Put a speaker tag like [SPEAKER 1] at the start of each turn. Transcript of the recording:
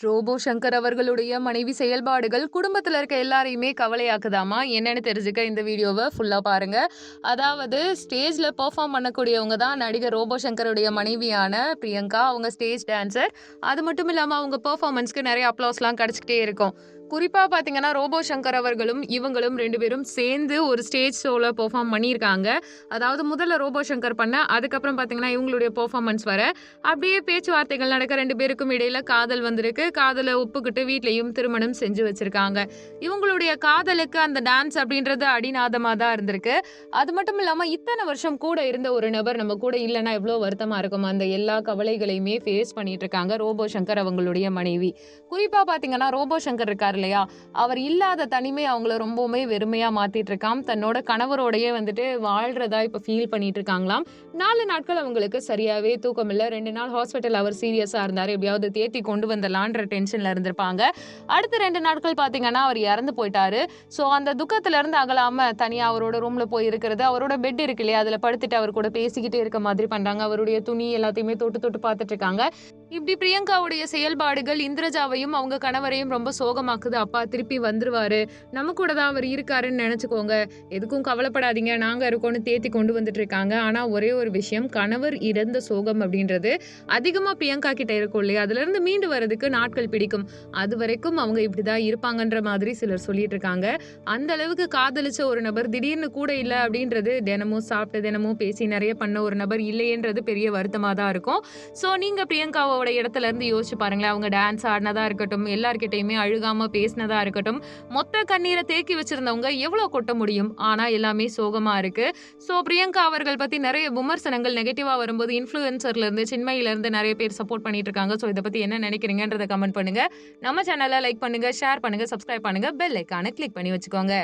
[SPEAKER 1] Robot Shankar அவர்களுடைய மனைவி செயல்பாடுகள் குடும்பத்தில் இருக்க எல்லாரையுமே கவலையாக்குதாமா? என்னன்னு தெரிஞ்சுக்க இந்த வீடியோவை ஃபுல்லாக பாருங்க. அதாவது ஸ்டேஜில் பெர்ஃபார்ம் பண்ணக்கூடியவங்க தான் நடிகர் ரோபோ சங்கருடைய மனைவியான பிரியங்கா. அவங்க ஸ்டேஜ் டான்சர் அது மட்டும் இல்லாமல் அவங்க பெர்ஃபார்மன்ஸ்க்கு நிறைய அப்ளாஸ்லாம் கிடச்சிக்கிட்டே இருக்கும். குறிப்பாக பார்த்தீங்கன்னா ரோபோ சங்கர் அவர்களும் இவங்களும் ரெண்டு பேரும் சேர்ந்து ஒரு ஸ்டேஜ் ஷோவில் பெர்ஃபார்ம் பண்ணியிருக்காங்க. அதாவது முதல்ல ரோபோ சங்கர் பண்ண அதுக்கப்புறம் பார்த்தீங்கன்னா இவங்களுடைய பெர்ஃபார்மன்ஸ் வர. அப்படியே பேச்சுவார்த்தைகள் நடக்க ரெண்டு பேருக்கும் இடையில காதல் வந்திருக்கு. காதலை ஒப்புக்கிட்டு வீட்லேயும் திருமணம் செஞ்சு வச்சிருக்காங்க. இவங்களுடைய காதலுக்கு அந்த டான்ஸ் அப்படின்றது அடிநாதமாக தான் இருந்திருக்கு. அது மட்டும் இல்லாமல் இத்தனை வருஷம் கூட இருந்த ஒரு நபர் நம்ம கூட இல்லைன்னா எவ்வளோ வருத்தமாக இருக்கும் அந்த எல்லா கவலைகளையுமே ஃபேஸ் பண்ணிட்டு இருக்காங்க ரோபோ சங்கர் அவங்களுடைய மனைவி. குறிப்பாக பார்த்தீங்கன்னா ரோபோ சங்கர் இருக்கார் இல்லையா? அவர் இல்லாத தனிமை அவங்கள ரொம்பவுமே வெறுமையாக மாற்றிட்டு இருக்காம் தன்னோட கணவரோடையே வந்துட்டு வாழ்றதா இப்போ ஃபீல் பண்ணிட்டு இருக்காங்களாம் நாலு நாட்கள் அவங்களுக்கு சரியாகவே தூக்கம் இல்லை ரெண்டு நாள் ஹாஸ்பிட்டல் அவர் சீரியஸாக இருந்தார். எப்படியாவது தேத்தி கொண்டு வந்தலான்ற டென்ஷனில் இருந்திருப்பாங்க. அடுத்த ரெண்டு நாட்கள் பார்த்தீங்கன்னா அவர் இறந்து போயிட்டாரு. ஸோ அந்த துக்கத்திலேருந்து அகலாமல் தனியாக அவரோட ரூமில் போய் இருக்கிறது அவரோட பெட் இருக்கு இல்லையா? அதில் படுத்துட்டு அவர் கூட பேசிக்கிட்டே இருக்க மாதிரி பண்ணுறாங்க அவருடைய துணி எல்லாத்தையுமே தொட்டு தொட்டு பார்த்துட்டு இருக்காங்க இப்படி பிரியங்காவுடைய செயல்பாடுகள் இந்திரஜாவையும் அவங்க கணவரையும் ரொம்ப சோகமாக்குது. அப்பா திருப்பி வந்துருவாரு. நம்ம கூட தான் அவர் இருக்காருன்னு நினச்சிக்கோங்க. எதுக்கும் கவலைப்படாதீங்க. நாங்கள் இருக்கோம்னு தேத்தி கொண்டு வந்துட்டு இருக்காங்க ஆனால் ஒரே ஒரு விஷயம் கணவர் இறந்த சோகம் அப்படின்றது அதிகமாக பிரியங்கா கிட்ட இருக்கும் இல்லையா? அதுலேருந்து மீண்டு வரதுக்கு நாட்கள் பிடிக்கும். அது வரைக்கும் அவங்க இப்படி தான் இருப்பாங்கன்ற மாதிரி சிலர் சொல்லிட்டு இருக்காங்க அந்த அளவுக்கு காதலிச்ச ஒரு நபர் திடீர்னு கூட இல்லை அப்படின்றது தினமும் சாப்பிட்டு தினமும் பேசி நிறைய பண்ண ஒரு நபர் இல்லையன்றது பெரிய வருத்தமாக தான் இருக்கும். ஸோ நீங்கள் பிரியங்காவோட அவங்களோட இடத்துல இருந்து யோசிச்சு பாருங்களேன். அவங்க டான்ஸ் ஆடினதா இருக்கட்டும் எல்லார்கிட்டையுமே அழுகாம பேசினதா இருக்கட்டும் மொத்த கண்ணீரை தேக்கி வச்சிருந்தவங்க எவ்வளோ கொட்ட முடியும்? ஆனால் எல்லாமே சோகமாக இருக்கு. ஸோ பிரியங்கா அவர்கள் பற்றி நிறைய விமர்சனங்கள் நெகட்டிவாக வரும்போது இன்ஃபுளுசர்ல இருந்து சின்மையில இருந்து நிறைய பேர் சப்போர்ட் பண்ணிட்டு இருக்காங்க. ஸோ இதை பற்றி என்ன நினைக்கிறீங்கன்றதை கமெண்ட் பண்ணுங்க. நம்ம சேனலை லைக் பண்ணுங்க ஷேர் பண்ணுங்க சப்ஸ்கிரைப் பண்ணுங்க பெல் ஐக்கான கிளிக் பண்ணி வச்சுக்கோங்க.